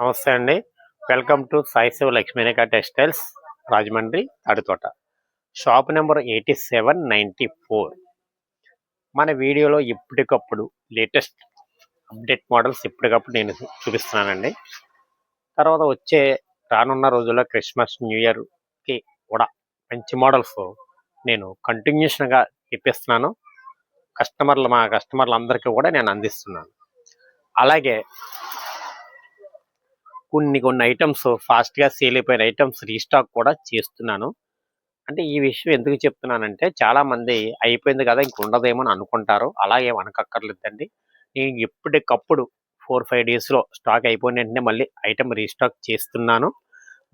నమస్తే అండి. Welcome to Saishiva Lakshmirekha textiles Rajahmundry Taditota. Shop number eighty seven ninety four. మన వీడియోలో ఇప్పటికప్పుడు లేటెస్ట్ అప్డేట్ మోడల్స్ ఇప్పటికప్పుడు నేను చూపిస్తున్నానండి. తర్వాత వచ్చే రానున్న రోజుల్లో క్రిస్మస్ న్యూ ఇయర్కి కూడా మంచి మోడల్స్ నేను కంటిన్యూషన్గా ఇప్పిస్తున్నాను కస్టమర్లు మా కస్టమర్లు అందరికీ కూడా నేను అందిస్తున్నాను. అలాగే కొన్ని కొన్ని ఐటమ్స్ ఫాస్ట్గా సేల్ అయిపోయిన ఐటమ్స్ రీస్టాక్ కూడా చేస్తున్నాను. అంటే ఈ విషయం ఎందుకు చెప్తున్నానంటే చాలామంది అయిపోయింది కదా ఇంక ఉండదేమో అని అనుకుంటారు. అలాగే అనకక్కర్లేదండి నేను ఎప్పటికప్పుడు ఫోర్ ఫైవ్ డేస్లో స్టాక్ అయిపోయిన వెంటనే మళ్ళీ ఐటమ్ రీస్టాక్ చేస్తున్నాను.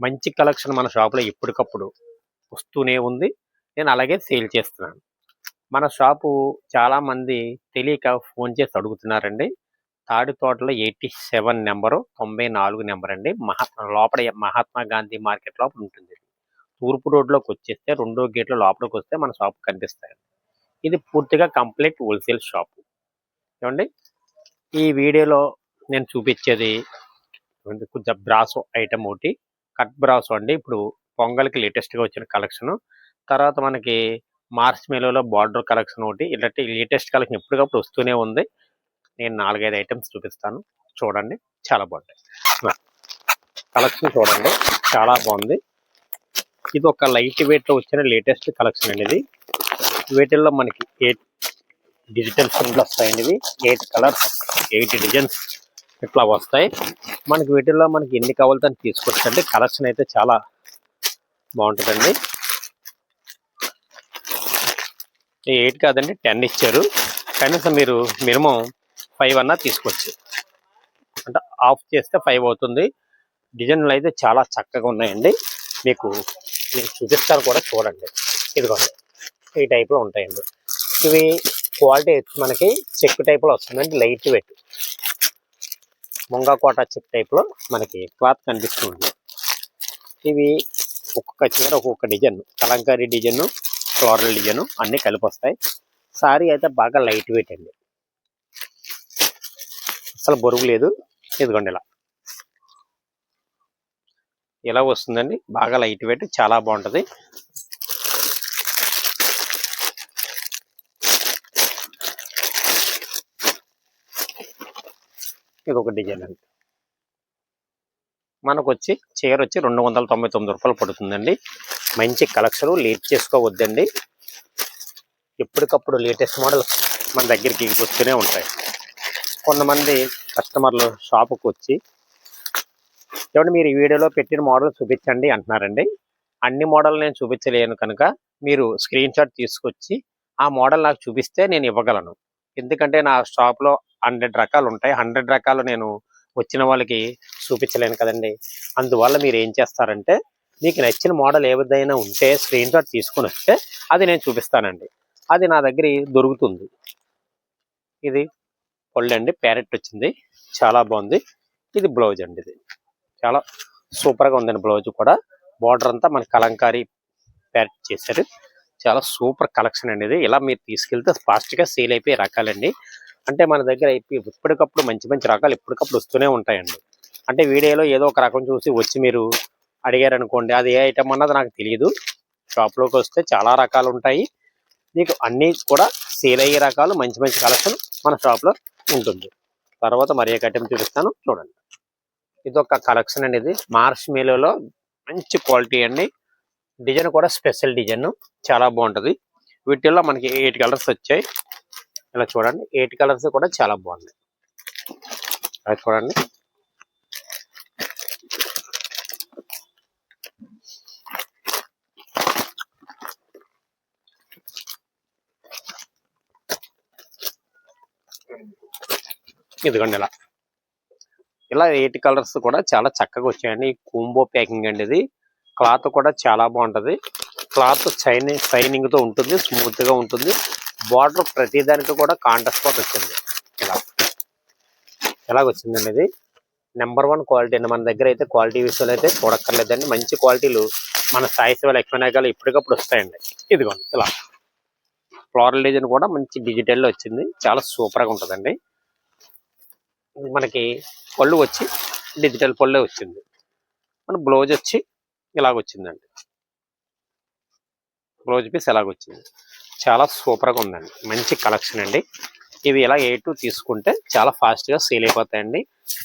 మంచి కలెక్షన్ మన షాప్లో ఎప్పటికప్పుడు వస్తూనే ఉంది. నేను అలాగే సేల్ చేస్తున్నాను. మన షాపు చాలామంది తెలియక ఫోన్ చేసి అడుగుతున్నారండి. తాడి తోటలో ఎయిటీ సెవెన్ నెంబరు తొంభై నాలుగు నెంబర్ అండి. మహా లోపల మహాత్మా గాంధీ మార్కెట్ లోపల ఉంటుంది. తూర్పు రోడ్లోకి వచ్చేస్తే రెండో గేట్లో లోపలికి వస్తే మన షాప్ కనిపిస్తాయి ఇది పూర్తిగా కంప్లీట్ హోల్సేల్ షాపు. ఏమండి? ఈ వీడియోలో నేను చూపించేది కొంచెం బ్రాసో ఐటమ్ ఒకటి. కట్ బ్రాసో అండి. ఇప్పుడు పొంగల్కి లేటెస్ట్గా వచ్చిన కలెక్షన్. తర్వాత మనకి మార్చ్ మేలోలో బార్డర్ కలెక్షన్ ఒకటి. ఇలాంటి లేటెస్ట్ కలెక్షన్ ఎప్పటికప్పుడు వస్తూనే ఉంది. నేను నాలుగైదు ఐటమ్స్ చూపిస్తాను. చూడండి. చాలా బాగుంటాయి. కలెక్షన్ చూడండి. చాలా బాగుంది. ఇది ఒక లైట్ వెయిట్లో వచ్చిన లేటెస్ట్ కలెక్షన్ అనేది వీటిల్లో మనకి ఎయిట్ డిజిటల్ ప్రింట్లు వస్తాయండి ఇవి. ఎయిట్ కలర్స్ ఎయిట్ డిజైన్స్ ఇట్లా వస్తాయి. మనకి వీటిల్లో మనకి ఎన్ని కావాలో అని తీసుకొచ్చండి కలెక్షన్ అయితే చాలా బాగుంటుందండి. ఎయిట్ కాదండి టెన్ ఇచ్చారు. కనీసం మీరు మినిమం ఫైవ్ అన్నా తీసుకోవచ్చు. అంటే ఆఫ్ చేస్తే ఫైవ్ అవుతుంది. డిజైన్లు అయితే చాలా చక్కగా ఉన్నాయండి. మీకు నేను చూపిస్తాను కూడా చూడండి. ఇదిగోండి. ఈ టైప్లో ఉంటాయండి. ఇవి క్వాలిటీ మనకి చెక్ టైప్లో వస్తుందండి. Light weight. Munga Kota check టైప్లో మనకి క్లాత్ కనిపిస్తుంది. ఇవి ఒక్కొక్క చీర ఒక్కొక్క design. Kalamkari design floral design అన్నీ కలిపి వస్తాయి సారీ అయితే బాగా లైట్ వెయిట్ అండి. అసలు బరువు లేదు. ఇదిగోండి ఇలా. ఇలా వస్తుందండి. బాగా లైట్ వెయిట్ చాలా బాగుంటది. ఇది ఒక డిజైన్ అండి. మనకు వచ్చి చీర వచ్చి రెండు వందల తొంభై తొమ్మిది రూపాయలు పడుతుందండి. మంచి కలెక్షన్ లేట్ చేసుకోవద్దండి. ఎప్పటికప్పుడు లేటెస్ట్ మోడల్ మన దగ్గరికి వస్తూనే ఉంటాయి. కొంతమంది కస్టమర్లు షాపుకు వచ్చి ఏమంటే మీరు ఈ వీడియోలో పెట్టిన మోడల్ చూపించండి అంటున్నారండి. అన్ని మోడల్ నేను చూపించలేను కనుక మీరు స్క్రీన్ షాట్ తీసుకొచ్చి ఆ మోడల్ నాకు చూపిస్తే నేను ఇవ్వగలను. ఎందుకంటే నా షాప్లో హండ్రెడ్ రకాలు ఉంటాయి. హండ్రెడ్ రకాలు నేను వచ్చిన వాళ్ళకి చూపించలేను కదండి. అందువల్ల మీరు ఏం చేస్తారంటే మీకు నచ్చిన మోడల్ ఏదైనా ఉంటే స్క్రీన్ షాట్ తీసుకొని వస్తే అది నేను చూపిస్తానండి. అది నా దగ్గర దొరుకుతుంది. ఇది పళ్ళు అండి ప్యారెట్ వచ్చింది. చాలా బాగుంది. ఇది బ్లౌజ్ అండి ఇది. చాలా సూపర్గా ఉందండి బ్లౌజ్ కూడా. బార్డర్ అంతా మన కలంకారీ ప్యారెట్ చేశారు. చాలా సూపర్ కలెక్షన్ అండి ఇది. ఇలా మీరు తీసుకెళ్తే ఫాస్ట్గా సేల్ అయిపోయే రకాలండి. అంటే మన దగ్గర ఇప్పటికప్పుడు మంచి మంచి రకాలు ఇప్పటికప్పుడు వస్తూనే ఉంటాయండి. అంటే వీడియోలో ఏదో ఒక రకం చూసి వచ్చి మీరు అడిగారు అనుకోండి అది ఏ ఐటమ్ అన్నది నాకు తెలియదు. షాప్లోకి వస్తే చాలా రకాలు ఉంటాయి. మీకు అన్నీ కూడా సేల్ అయ్యే రకాలు మంచి మంచి కలెక్షన్ మన షాప్లో ఉంటుంది. తర్వాత మరి ఏ ఐటమ్ చూపిస్తాను చూడండి. ఇది ఒక కలెక్షన్ అండి ఇది మార్చ్ మేలోలో మంచి క్వాలిటీ అండి. డిజైన్ కూడా స్పెషల్ డిజైన్. చాలా బాగుంటది. వీటిల్లో మనకి ఎయిట్ కలర్స్ వచ్చాయి. ఇలా చూడండి. ఎయిట్ కలర్స్ కూడా చాలా బాగున్నాయి. అలా చూడండి. ఇదిగోండి ఇలా. ఇలా ఎయిట్ కలర్స్ కూడా చాలా చక్కగా వచ్చాయండి. కూంబో ప్యాకింగ్ అండి ఇది. క్లాత్ కూడా చాలా బాగుంటుంది. క్లాత్ షైన్ షైనింగ్తో ఉంటుంది స్మూత్గా ఉంటుంది. బార్డర్ ప్రతి దానికి కూడా కాంట్రాస్ట్ పాట్ వచ్చింది. ఇలా. ఎలాగొచ్చిందండి ఇది? నెంబర్ వన్ క్వాలిటీ అండి. మన దగ్గర అయితే క్వాలిటీ విషయాలు అయితే చూడక్కర్లేదండి. మంచి క్వాలిటీలు మన సాయి శివ లక్ష్మీనాయకాలు ఇప్పటికప్పుడు వస్తాయండి. ఇదిగోండి ఇలా. ఫ్లోరల్ డిజైన్ కూడా మంచి డిజిటల్లో వచ్చింది. చాలా సూపర్గా ఉంటుందండి. మనకి పళ్ళు వచ్చి డిజిటల్ పళ్ళే వచ్చింది. మన బ్లౌజ్ వచ్చి ఇలాగొచ్చిందండి. బ్లౌజ్ పీస్ ఇలాగ వచ్చింది చాలా సూపర్గా ఉందండి. మంచి కలెక్షన్ అండి. ఇవి ఇలా ఏ టూ తీసుకుంటే చాలా ఫాస్ట్గా సేల్ అయిపోతాయండి.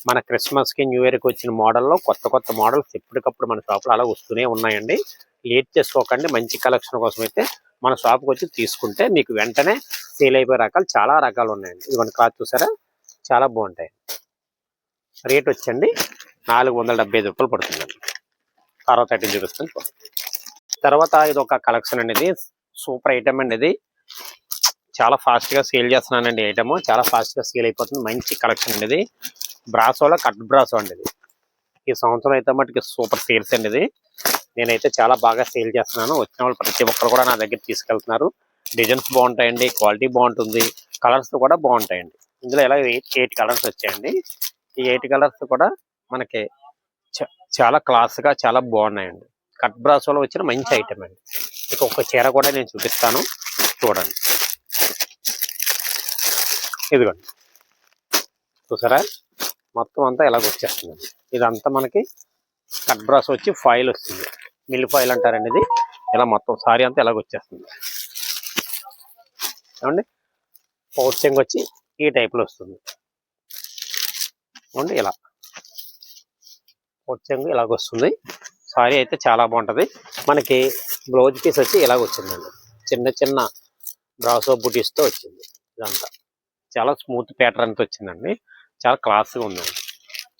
మన క్రిస్మస్కి న్యూ ఇయర్కి వచ్చిన మోడల్లో కొత్త కొత్త మోడల్స్ ఎప్పటికప్పుడు మన షాప్లో అలా వస్తూనే ఉన్నాయండి. లేట్ చేసుకోకండి. మంచి కలెక్షన్ కోసం అయితే మన షాప్కి వచ్చి తీసుకుంటే మీకు వెంటనే సేల్ అయిపోయే రకాలు చాలా రకాలు ఉన్నాయండి ఇవన్నీ కాదు చూసారా? చాలా బాగుంటాయి. రేట్ వచ్చండి నాలుగు వందల డెబ్బై ఐదు రూపాయలు పడుతుందండి తర్వాత ఐటమ్ చూపిస్తాను. తర్వాత ఇది ఒక కలెక్షన్ అనేది సూపర్ ఐటమ్ అండి ఇది. చాలా ఫాస్ట్గా సేల్ చేస్తున్నానండి ఐటమ్ చాలా ఫాస్ట్గా సేల్ అయిపోతుంది. మంచి కలెక్షన్ అండి ఇది. బ్రాసోలో కట్ బ్రాసో అండి ఇది. ఈ సంవత్సరం అయితే మటుకి సూపర్ సేల్స్ అండి ఇది. నేనైతే చాలా బాగా సేల్ చేస్తున్నాను. వచ్చిన వాళ్ళు ప్రతి ఒక్కరు కూడా నా దగ్గర తీసుకెళ్తున్నారు. డిజైన్స్ బాగుంటాయండి. క్వాలిటీ బాగుంటుంది. కలర్స్ కూడా బాగుంటాయండి. ఇందులో ఇలా ఎయిట్ ఎయిట్ కలర్స్ వచ్చాయండి. ఈ ఎయిట్ కలర్స్ కూడా మనకి చ- చాలా క్లాస్గా చాలా బాగున్నాయండి. కట్ బ్రాసోలో వచ్చిన మంచి ఐటమ్ అండి. ఇక ఒక చీర కూడా నేను చూపిస్తాను. చూడండి. ఇదిగోండి. చూసారా? మొత్తం అంతా ఇలాగ వచ్చేస్తుందండి. ఇదంతా మనకి కట్ బ్రాస్ వచ్చి ఫాయిల్ వస్తుంది. మిల్ ఫాయిల్ అంటారండి ఇది. ఇలా మొత్తం సారీ అంతా ఇలాగ వచ్చేస్తుంది. ఏమండి? పౌచింగ్ వచ్చి ఈ టైప్లో వస్తుంది. అవును ఇలా. పౌచింగ్ ఇలాగ వస్తుంది. సారీ అయితే చాలా బాగుంటుంది. మనకి బ్లౌజ్ పీస్ వచ్చి ఇలాగ వచ్చిందండి. చిన్న చిన్న బ్రాసో బుటీస్తో వచ్చింది ఇదంతా. చాలా స్మూత్ ప్యాటర్న్ వచ్చిందండి. చాలా క్లాస్గా ఉందండి.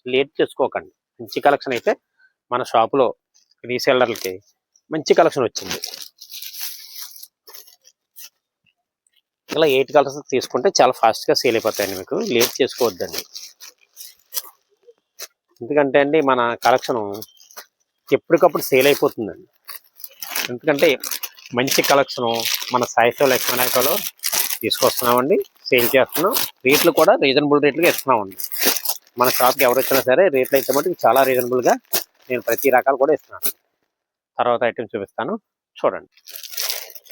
లేట్ చేసుకోకండి. మంచి కలెక్షన్ అయితే మన షాపులో రీసెల్లర్లకి మంచి కలెక్షన్ వచ్చింది. ఇలా ఎయిట్ కలర్స్ తీసుకుంటే చాలా ఫాస్ట్గా సేల్ అయిపోతాయండి మీకు. లేట్ చేసుకోవద్దండి. ఎందుకంటే అండి మన కలెక్షన్ ఎప్పటికప్పుడు సేల్ అయిపోతుందండి. ఎందుకంటే మంచి కలెక్షన్ మన సాయితో లక్ష్మీనాయకలో తీసుకొస్తున్నామండి. సేల్ చేస్తున్నాం. రేట్లు కూడా రీజనబుల్ రేట్లుగా ఇస్తున్నామండి. మన షాప్కి ఎవరు వచ్చినా సరే రేట్లు అయితే మటుకు చాలా రీజనబుల్గా నేను ప్రతి రకాలు కూడా ఇస్తున్నాను. తర్వాత ఐటమ్ చూపిస్తాను. చూడండి.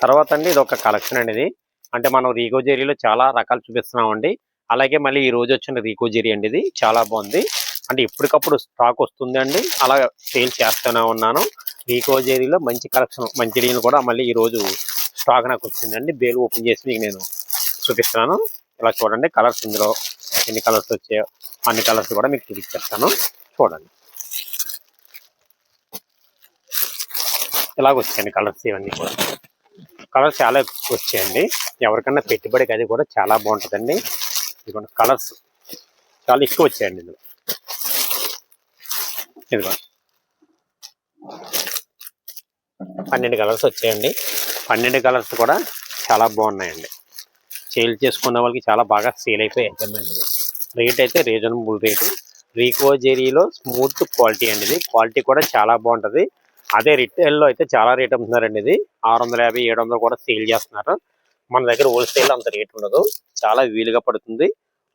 తర్వాత అండి ఇది ఒక కలెక్షన్ అండి ఇది. అంటే మనం రీగో జెరీలో చాలా రకాలు చూపిస్తున్నామండి. అలాగే మళ్ళీ ఈ రోజు వచ్చిన రీకో జెరీ అండి ఇది. చాలా బాగుంది. అంటే ఎప్పటికప్పుడు స్టాక్ వస్తుందండి. అలా సేల్ చేస్తూనే ఉన్నాను. రీకో జెరీలో మంచి కలెక్షన్ మంచి డీల్ కూడా మళ్ళీ ఈరోజు స్టాక్ నాకు వచ్చిందండి. బేలు ఓపెన్ చేసి మీకు నేను చూపిస్తున్నాను. ఇలా చూడండి కలర్స్ ఇందులో ఎన్ని కలర్స్ వచ్చాయో అన్ని కలర్స్ కూడా మీకు చూపించేస్తాను చూడండి. ఇలాగ వచ్చాయండి కలర్స్ ఇవన్నీ కూడా. కలర్స్ చాలా వచ్చాయండి. ఎవరికన్నా పెట్టుబడికి అది కూడా చాలా బాగుంటుందండి. ఇదిగోండి కలర్స్ చాలా ఎక్కువ వచ్చాయండి ఇందులో. ఇదిగో పన్నెండు కలర్స్ వచ్చాయండి. పన్నెండు కలర్స్ కూడా చాలా బాగున్నాయండి. సేల్ చేసుకున్న వాళ్ళకి చాలా బాగా సేల్ అయిపోయాయి. రేట్ అయితే రీజనబుల్ రేటు. రీకో జెరీలో స్మూత్ క్వాలిటీ అండి ఇది. క్వాలిటీ కూడా చాలా బాగుంటుంది. అదే రిటైల్లో అయితే చాలా రేట్ అమ్ముతున్నారండి ఇది. ఆరు వందల యాభై ఏడు వందలు కూడా సేల్ చేస్తున్నారు. మన దగ్గర హోల్సేల్ అంత రేట్ ఉండదు. చాలా వీలుగా పడుతుంది.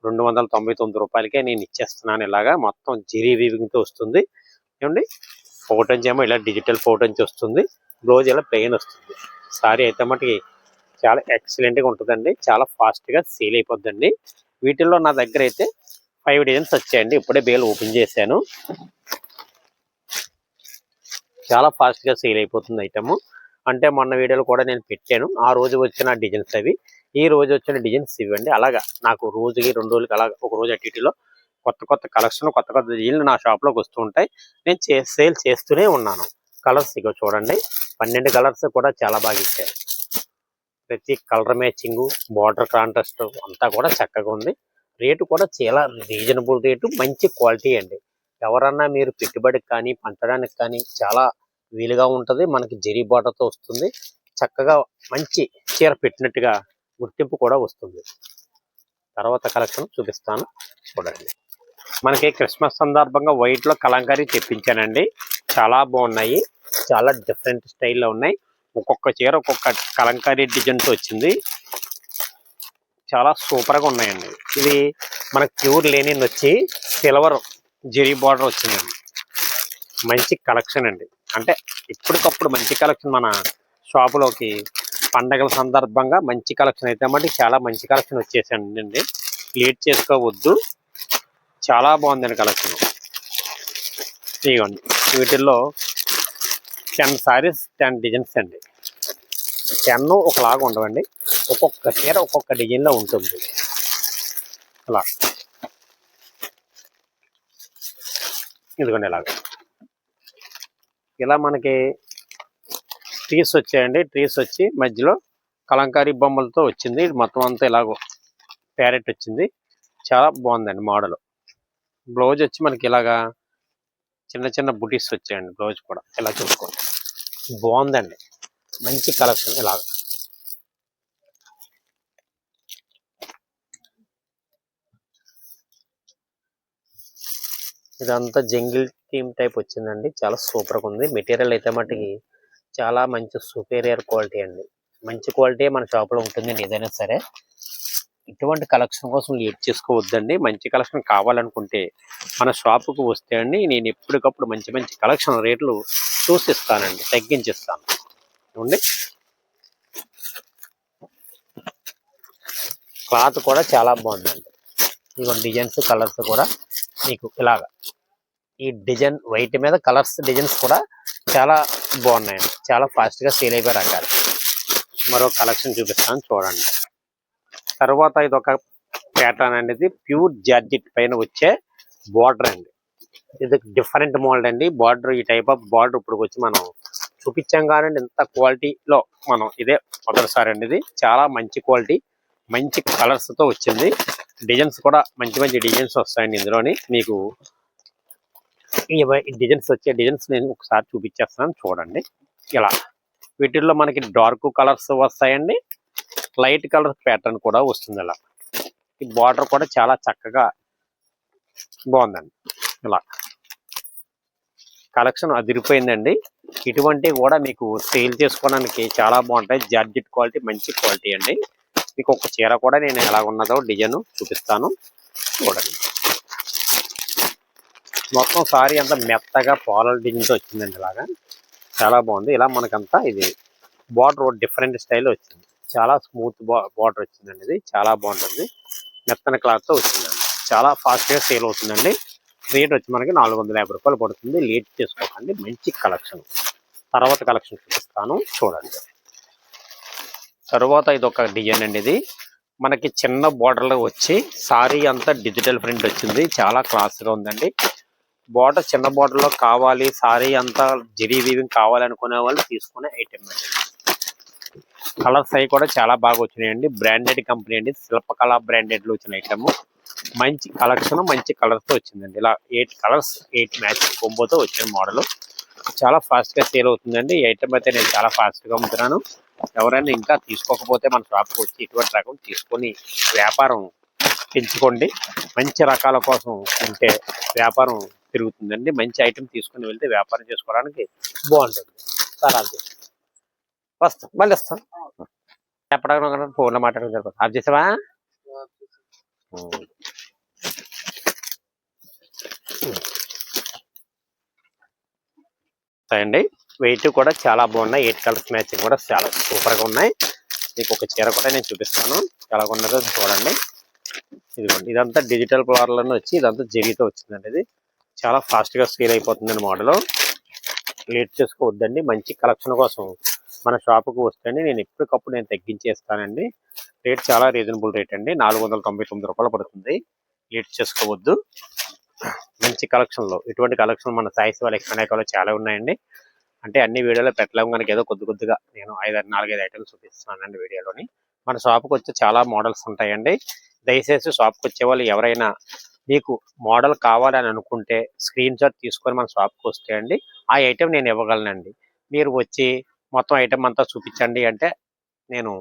రెండు వందల తొంభై తొమ్మిది రూపాయలకే నేను ఇచ్చేస్తున్నాను ఇలాగా. మొత్తం జెరీ వీవింగ్తో వస్తుంది. ఏమండి? ఫోటోంచి ఏమో ఇలా డిజిటల్ ఫోటోంచి వస్తుంది. బ్లౌజ్ ఇలా ప్లెయిన్ వస్తుంది. సారీ అయితే మటుకి చాలా ఎక్సలెంట్గా ఉంటుందండి. చాలా ఫాస్ట్గా సేల్ అయిపోద్దండి. వీటిల్లో నా దగ్గర అయితే ఫైవ్ డిజైన్స్ వచ్చాయండి. ఇప్పుడే బేల్ ఓపెన్ చేశాను. చాలా ఫాస్ట్గా సేల్ అయిపోతుంది ఐటమ్ అంటే మొన్న వీడియోలో కూడా నేను పెట్టాను. ఆ రోజు వచ్చిన డిజైన్స్ అవి. ఈ రోజు వచ్చిన డిజైన్స్ ఇవ్వండి. అలాగా నాకు రోజుకి రెండు రోజులకి అలాగా ఒక రోజు అటు కొత్త కొత్త కలెక్షన్ కొత్త కొత్త డిజైన్లు నా షాప్లోకి వస్తూ ఉంటాయి. నేను చే సేల్ చేస్తూనే ఉన్నాను. కలర్స్ ఇగో చూడండి. పన్నెండు కలర్స్ కూడా చాలా బాగా ఇచ్చారు. ప్రతి కలర్ మ్యాచింగ్ బార్డర్ కాంట్రాస్ట్ అంతా కూడా చక్కగా ఉంది. రేటు కూడా చాలా రీజనబుల్ రేటు. మంచి క్వాలిటీ అండి. ఎవరన్నా మీరు పెట్టుబడికి కానీ పంచడానికి కానీ చాలా వీలుగా ఉంటుంది. మనకి జరీ వస్తుంది. చక్కగా మంచి చీర పెట్టినట్టుగా గుర్తింపు కూడా వస్తుంది. తర్వాత కలెక్షన్ చూపిస్తాను. చూడండి. మనకి క్రిస్మస్ సందర్భంగా వైట్లో కలంకారీ తెప్పించానండి. చాలా బాగున్నాయి. చాలా డిఫరెంట్ స్టైల్లో ఉన్నాయి. ఒక్కొక్క చీర ఒక్కొక్క కలంకారీ డిజైన్తో వచ్చింది. చాలా సూపర్గా ఉన్నాయండి. ఇది మనకు ప్యూర్ లేని వచ్చి సిల్వర్ జెరీ బార్డర్ వచ్చిందండి మంచి కలెక్షన్ అండి. అంటే ఇప్పటికప్పుడు మంచి కలెక్షన్ మన షాపులోకి పండగల సందర్భంగా మంచి కలెక్షన్ అయితే మళ్ళీ చాలా మంచి కలెక్షన్ వచ్చేసండి లేట్ చేసుకోవద్దు. చాలా బాగుందండి కలెక్షన్. ఇవ్వండి వీటిల్లో టెన్ సారీస్ టెన్ డిజైన్స్ అండి. టెన్ ఒకలాగా ఉండవండి. ఒక్కొక్క చీర ఒక్కొక్క డిజైన్లో ఉంటుంది. అలా. ఇదిగోండి ఇలాగ. ఇలా మనకి ట్రీస్ వచ్చాయండి. ట్రీస్ వచ్చి మధ్యలో కలంకారీ బొమ్మలతో వచ్చింది. మొత్తం అంతా ఇలాగో ప్యారెట్ వచ్చింది. చాలా బాగుందండి మోడల్. బ్లౌజ్ వచ్చి మనకి ఇలాగా చిన్న చిన్న బుటీస్ వచ్చాయండి బ్లౌజ్ కూడా. ఇలా చూసుకోండి. బాగుందండి. మంచి కలెక్షన్ ఇలాగ. ఇదంతా జంగిల్ థీమ్ టైప్ వచ్చిందండి. చాలా సూపర్గా ఉంది. మెటీరియల్ అయితే మటుకి చాలా మంచి సుపీరియర్ క్వాలిటీ అండి. మంచి క్వాలిటీ మన షాప్లో ఉంటుందండి ఏదైనా సరే. ఇటువంటి కలెక్షన్ కోసం లేట్ చేసుకోవద్దండి. మంచి కలెక్షన్ కావాలనుకుంటే మన షాపుకు వస్తే అండి నేను ఎప్పటికప్పుడు మంచి మంచి కలెక్షన్ రేట్లు చూసిస్తానండి. తగ్గించిస్తాను. చూడండి. క్లాత్ కూడా చాలా బాగుందండి. ఇవన్నీ డిజైన్స్ కలర్స్ కూడా. మీకు ఇలాగా. ఈ డిజైన్ వైట్ మీద కలర్స్ డిజైన్స్ కూడా చాలా బాగున్నాయండి. చాలా ఫాస్ట్గా సేల్ అయిపోయే రకాలు మరో కలెక్షన్ చూపిస్తాను చూడండి. తర్వాత ఇది ఒక ప్యాటర్న్ అనేది ప్యూర్ జార్జెట్ పైన వచ్చే బార్డర్ అండి. ఇది డిఫరెంట్ మోడల్ అండి. బార్డర్ ఈ టైప్ ఆఫ్ బార్డర్ ఇప్పుడు వచ్చి మనం చూపించాం కానీ ఇంత క్వాలిటీలో మనం ఇదే మొదటిసారి అండి ఇది. చాలా మంచి క్వాలిటీ మంచి కలర్స్తో వచ్చింది. డిజైన్స్ కూడా మంచి మంచి డిజైన్స్ వస్తాయండి ఇందులోని. మీకు డిజైన్స్ వచ్చే డిజైన్స్ నేను ఒకసారి చూపించేస్తాను చూడండి. ఇలా. వీటిల్లో మనకి డార్క్ కలర్స్ వస్తాయండి. లైట్ కలర్ ప్యాటర్న్ కూడా వస్తుంది ఇలా. ఈ బార్డర్ కూడా చాలా చక్కగా బాగుందండి. ఇలా. కలెక్షన్ అదిరిపోయిందండి. ఇటువంటివి కూడా మీకు సేల్ చేసుకోవడానికి చాలా బాగుంటాయి. జార్జెట్ క్వాలిటీ మంచి క్వాలిటీ అండి. మీకు ఒక చీర కూడా నేను ఎలా ఉన్నదో డిజైన్ చూపిస్తాను. చూడండి. మొత్తం సారీ అంతా మెత్తగా పాలల్ డిజైన్తో వచ్చిందండి ఇలాగా. చాలా బాగుంది. ఇలా మనకంతా ఇది బార్డర్ డిఫరెంట్ స్టైల్ వచ్చింది. చాలా స్మూత్ బార్డర్ వచ్చిందండి ఇది. చాలా బాగుంటుంది. మెత్తన క్లాత్తో వచ్చిందండి చాలా ఫాస్ట్గా సేల్ అవుతుందండి. రేట్ వచ్చి మనకి నాలుగు వందల యాభై రూపాయలు పడుతుంది. లేట్ చేసుకోకండి. మంచి కలెక్షన్. తర్వాత కలెక్షన్ చూపిస్తాను. చూడండి. తర్వాత ఇది ఒక డిజైన్ అండి ఇది. మనకి చిన్న బోర్డర్లో వచ్చి సారీ అంతా డిజిటల్ ప్రింట్ వచ్చింది. చాలా క్లాస్గా ఉందండి. బోర్డర్ చిన్న బోర్డర్లో లో కావాలి సారీ అంతా జరీ వీవింగ్ కావాలనుకునే వాళ్ళు తీసుకునే ఐటెం అండి కలర్స్ అవి కూడా చాలా బాగా వచ్చినాయండి. బ్రాండెడ్ కంపెనీ అండి. శిల్పకళ బ్రాండెడ్లో వచ్చిన ఐటమ్ మంచి కలెక్షన్ మంచి కలర్స్తో వచ్చిందండి. ఇలా ఎయిట్ కలర్స్ ఎయిట్ మ్యాచ్ కొంబోతో వచ్చిన మోడల్ చాలా ఫాస్ట్గా సేల్ అవుతుందండి. ఈ ఐటమ్ అయితే నేను చాలా ఫాస్ట్గా అమ్ముతున్నాను. ఎవరైనా ఇంకా తీసుకోకపోతే మన షాప్కి వచ్చి ఇటువంటి రకం తీసుకొని వ్యాపారం పెంచుకోండి. మంచి రకాల కోసం ఉంటే వ్యాపారం పెరుగుతుందండి. మంచి ఐటమ్ తీసుకుని వెళ్తే వ్యాపారం చేసుకోవడానికి బాగుంటుంది. సార్ అది వస్తాం మళ్ళీ వస్తాం. చెప్పడానికి ఫోన్లో మాట్లాడడం జరుగుతుంది. ఆఫ్ చేసావా. అండి వెయిట్ కూడా చాలా బాగున్నాయి. ఎయిట్ కలర్స్ మ్యాచింగ్ కూడా చాలా సూపర్గా ఉన్నాయి. మీకు ఒక చీర కూడా నేను చూపిస్తాను. ఎలా ఉన్నదో చూడండి. ఇదిగోండి. ఇదంతా డిజిటల్లోనే వచ్చి ఇదంతా జరిగితే వచ్చిందండి ఇది. చాలా ఫాస్ట్గా సేల్ అయిపోతుందండి మోడల్. లేట్ చేసుకోవద్దండి. మంచి కలెక్షన్ కోసం మన షాపుకు వస్తే నేను ఎప్పటికప్పుడు నేను తగ్గించేస్తానండి. రేట్ చాలా రీజనబుల్ రేట్ అండి. నాలుగు వందల తొమ్మిది రూపాయలు పడుతుంది. లేట్ చేసుకోవద్దు. మంచి కలెక్షన్లో ఇటువంటి కలెక్షన్ మన సాయిస్ వాళ్ళ ఎక్స్పెనాకోలో చాలా ఉన్నాయండి. అంటే అన్ని వీడియోలో పెట్టలేము కనుక ఏదో కొద్ది కొద్దిగా నేను ఐదు నాలుగైదు ఐటమ్స్ చూపిస్తున్నానండి వీడియోలోని. మన షాప్కి వచ్చి చాలా మోడల్స్ ఉంటాయండి. దయచేసి షాప్కి వచ్చే వాళ్ళు ఎవరైనా మీకు మోడల్ కావాలని అనుకుంటే స్క్రీన్ షాట్ తీసుకొని మన షాప్కి వస్తే అండి ఆ ఐటెం నేను ఇవ్వగలనండి. మీరు వచ్చి మొత్తం ఐటెం అంతా చూపించండి అంటే నేను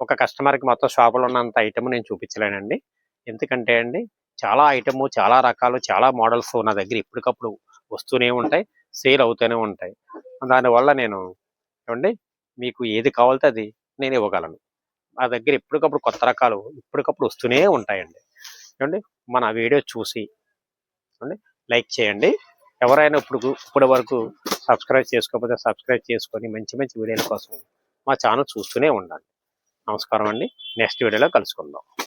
ఒక కస్టమర్కి మొత్తం షాపులో ఉన్నంత ఐటెం నేను చూపించలేనండి. ఎందుకంటే అండి చాలా ఐటము చాలా రకాలు చాలా మోడల్స్ నా దగ్గర ఇప్పటికప్పుడు వస్తూనే ఉంటాయి సేల్ అవుతూనే ఉంటాయి. దానివల్ల నేను ఏమండి మీకు ఏది కావాలితే అది నేను ఇవ్వగలను. మా దగ్గర ఎప్పటికప్పుడు కొత్త రకాలు ఇప్పటికప్పుడు వస్తూనే ఉంటాయండి. ఏమండి మన వీడియో చూసి ఏమండి లైక్ చేయండి. ఎవరైనా ఇప్పుడు ఇప్పటి వరకు సబ్స్క్రైబ్ చేసుకోకపోతే సబ్స్క్రైబ్ చేసుకొని మంచి మంచి వీడియోల కోసం మా ఛానల్ చూస్తూనే ఉండండి. నమస్కారం అండి. నెక్స్ట్ వీడియోలో కలుసుకుందాం.